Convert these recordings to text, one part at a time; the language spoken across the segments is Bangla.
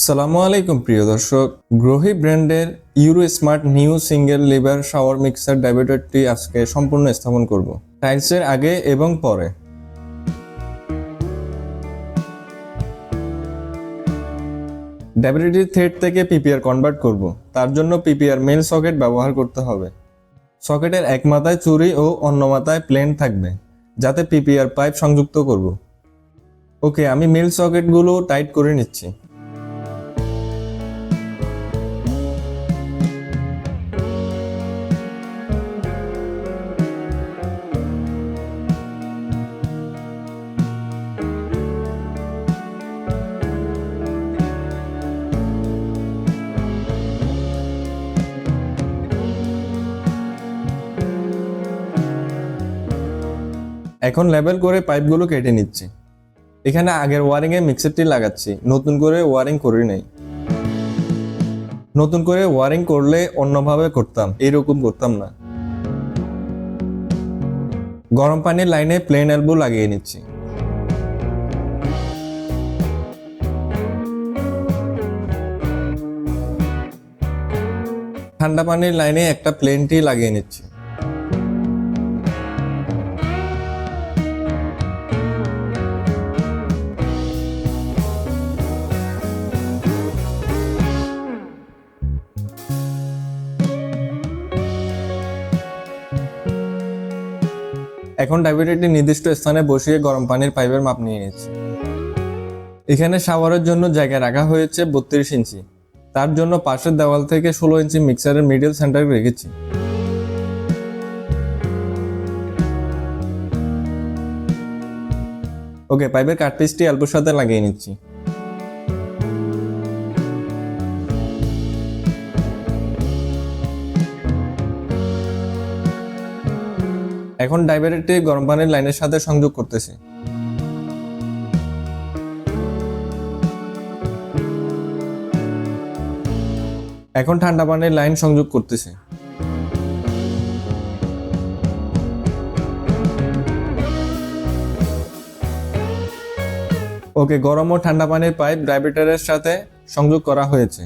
সালামু আলাইকুম, প্রিয় দর্শক। গ্রোহি ব্র্যান্ডের euro smart new single lever shower mixer ডাইভেটরটি আজকে সম্পূর্ণ স্থাপন করব। টাইলসের আগে এবং পরে। ডায়াবেটিস থ্রেড থেকে পিপিআর কনভার্ট করব। তার জন্য পিপিআর মেল সকেট ব্যবহার করতে হবে। সকেটের এক মাথায় চুরি ও অন্য মাথায় প্লেন থাকবে, যাতে পিপিআর পাইপ সংযুক্ত করব। ওকে, আমি মেল সকেটগুলো টাইট করে নিচ্ছি। এখন লেবেল করে পাইপগুলো কেটে নিচ্ছি। এখানে আগের ওয়ারিংয়ে মিক্সারটি লাগাচ্ছি। নতুন করে ওয়ারিং করি নাই। নতুন করে ওয়ারিং করলে অন্যভাবে করতাম। এইরকম করতাম না। গরম পানির লাইনে প্লেন এলবো লাগিয়ে নিচ্ছি। ঠান্ডা পানির লাইনে একটা প্লেনটি লাগিয়ে নিচ্ছি। এখন ডায়াবেটিসটি নির্দিষ্ট স্থানে বসিয়ে গরম পানির পাইপের মাপ নিয়ে নিচ্ছি। এখানে শাওয়ারের জন্য জায়গা রাখা হয়েছে বত্রিশ ইঞ্চি। তার জন্য পাশের দেওয়াল থেকে ষোলো ইঞ্চি মিক্সারের মিডিল সেন্টার রেখেছি। ওকে পাইপের কাটপিসটি অল্প সাথে লাগিয়ে নিচ্ছি। এখন ডাইভারেটটি গরম পানির লাইনের সাথে সংযোগ করতেছি। এখন ঠান্ডা পানির লাইন সংযোগ করতেছি। ওকে, গরম ও ঠান্ডা পানির পাইপ ডাইভেটারের সাথে সংযোগ করা হয়েছে।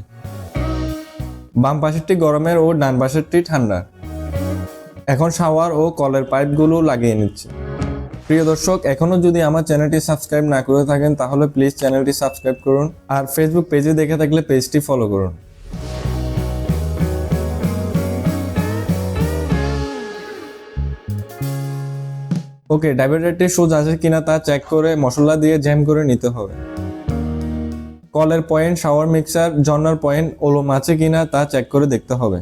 বাম পাশেরটি গরমের ও ডান পাশেরটি ঠান্ডার। এখন শাওয়ার ও কলের পাইপগুলো লাগিয়ে নিচ্ছি। প্রিয় দর্শক এখনও যদি আমার চ্যানেলটি সাবস্ক্রাইব না করে থাকেন, তাহলে প্লিজ চ্যানেলটি সাবস্ক্রাইব করুন আর ফেসবুক পেজে দেখে থাকলে পেজটি ফলো করুন। ওকে ডায়াবেটারটি সোজা আছে কিনা তা চেক করে মশলা দিয়ে জ্যাম করে নিতে হবে। কলের পয়েন্ট শাওয়ার মিক্সার জন্নার পয়েন্ট ওলম আছে কিনা তা চেক করে দেখতে হবে।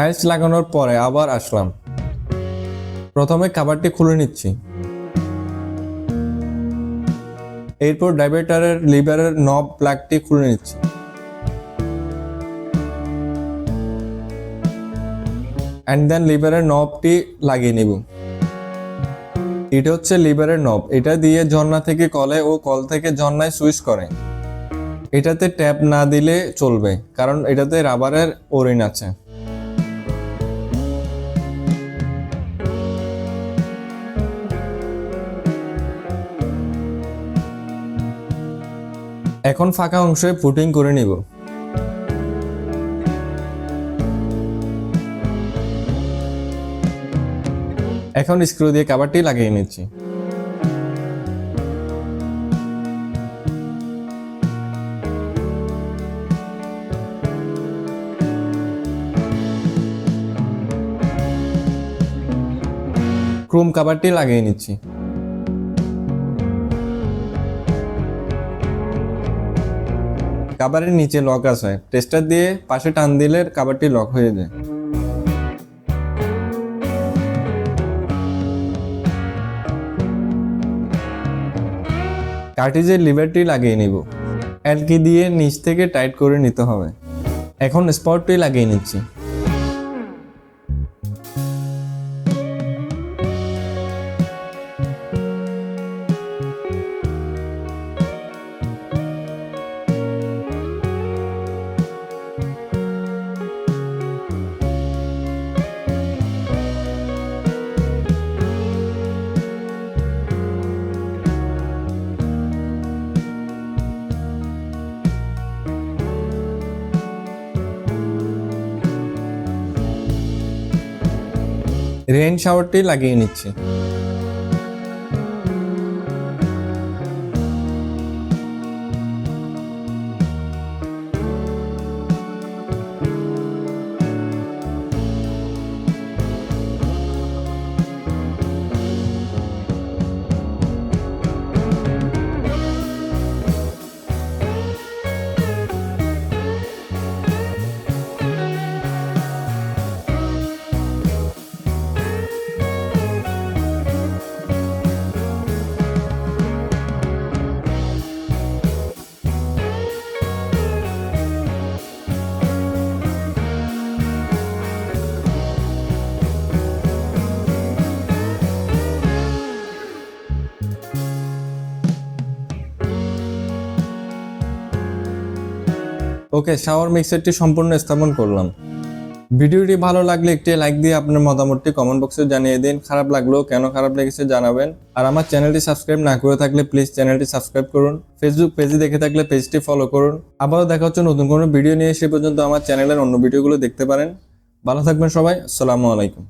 টাইলস লাগানোর পরে আবার আসলাম। প্রথমে কাবারটি খুলে নিচ্ছি। এরপর ডাইভেটারের লিভারের নব প্লাগটি খুলে নিচ্ছি। অ্যান্ড দেন লিভারের নবটি লাগিয়ে নিব। এটা হচ্ছে লিভারের নব। এটা দিয়ে ঝর্ণা থেকে কলে ও কল থেকে ঝর্ণায় সুইচ করে। এটাতে ট্যাপ না দিলে চলবে, কারণ এটাতে রাবারের ওরিন আছে। এখন ফাঁকা অংশে ফুটিং করে নিব। এখন স্ক্রু দিয়ে কাবারটি লাগিয়ে নিচ্ছি। ক্রোম কাবারটি লাগিয়ে নিচ্ছি। কাবারের নিচে লক আছে। টেস্টার দিয়ে পাশে টান দিলে কাবারটি লক হয়ে যায়। কার্টিজের লিভারটি লাগিয়ে নিব। অ্যালকি দিয়ে নিচ থেকে টাইট করে নিতে হবে। এখন স্পটটি লাগিয়ে নিচ্ছি। রেইন শাওয়ারটি লাগিয়ে নিচ্ছি। ওকে শাওয়ার মিক্সারটি সম্পূর্ণ স্থাপন করলাম। ভিডিওটি ভালো লাগলে একটি লাইক দিয়ে আপনার মতামতটি কমেন্ট বক্সে জানিয়ে দিন। খারাপ লাগল কেন খারাপ লেগেছে জানাবেন। আর আমার চ্যানেলটি সাবস্ক্রাইব না করে থাকলে প্লিজ চ্যানেলটি সাবস্ক্রাইব করুন। ফেসবুক পেজে দেখে থাকলে পেজটি ফলো করুন। আবারও দেখা হচ্ছে নতুন কোনো ভিডিও নিয়ে, সে পর্যন্ত আমার চ্যানেলের অন্য ভিডিওগুলো দেখতে পারেন। ভালো থাকবেন সবাই, আসসালামু আলাইকুম।